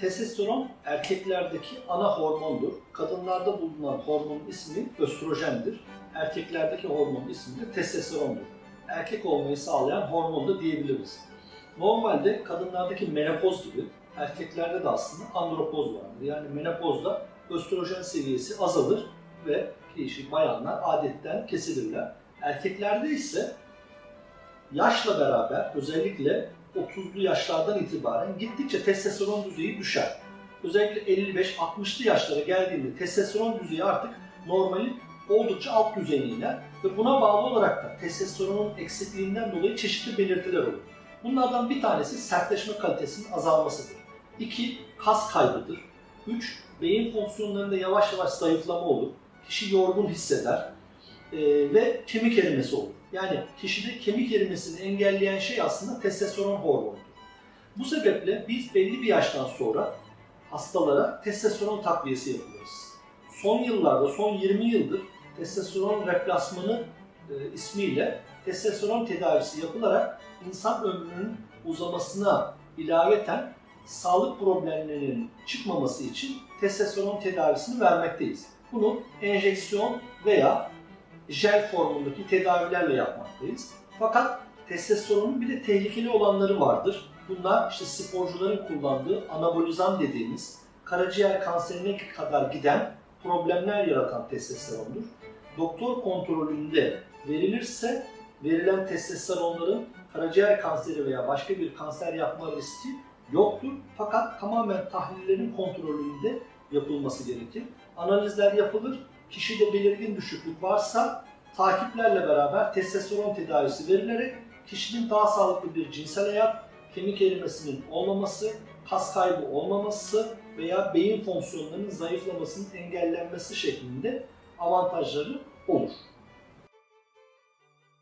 Testosteron erkeklerdeki ana hormondur. Kadınlarda bulunan hormonun ismi östrojendir. Erkeklerdeki hormonun ismi de testosterondur. Erkek olmayı sağlayan hormon da diyebiliriz. Normalde kadınlardaki menopoz gibi erkeklerde de aslında andropoz vardır. Yani menopozda östrojen seviyesi azalır ve kişi bayanlar adetten kesilirler. Erkeklerde ise yaşla beraber özellikle 30'lu yaşlardan itibaren gittikçe testosteron düzeyi düşer. Özellikle 55-60'lı yaşlara geldiğinde testosteron düzeyi artık normalin oldukça alt düzeyine ve buna bağlı olarak da testosteronun eksikliğinden dolayı çeşitli belirtiler olur. Bunlardan bir tanesi sertleşme kalitesinin azalmasıdır. 2. Kas kaybıdır. 3. Beyin fonksiyonlarında yavaş yavaş zayıflama olur. Kişi yorgun hisseder Ee, ve kemik erimesi olur. Yani kişide kemik erimesini engelleyen şey aslında testosteron hormonudur. Bu sebeple biz belli bir yaştan sonra hastalara testosteron takviyesi yapıyoruz. Son yıllarda, son 20 yıldır testosteron replasmanı e, ismiyle testosteron tedavisi yapılarak insan ömrünün uzamasına ilaveten sağlık problemlerinin çıkmaması için testosteron tedavisini vermekteyiz. Bunu enjeksiyon veya jel formundaki tedavilerle yapmaktayız. Fakat testosteronun bir de tehlikeli olanları vardır. Bunlar işte sporcuların kullandığı anabolizan dediğimiz karaciğer kanserine kadar giden problemler yaratan testosterondur. Doktor kontrolünde verilirse verilen testosteronların karaciğer kanseri veya başka bir kanser yapma riski yoktur. Fakat tamamen tahlillerin kontrolünde yapılması gerekir. Analizler yapılır. Kişide belirgin düşüklük varsa takiplerle beraber testosteron tedavisi verilerek kişinin daha sağlıklı bir cinsel hayat, kemik erimesinin olmaması, kas kaybı olmaması veya beyin fonksiyonlarının zayıflamasının engellenmesi şeklinde avantajları olur.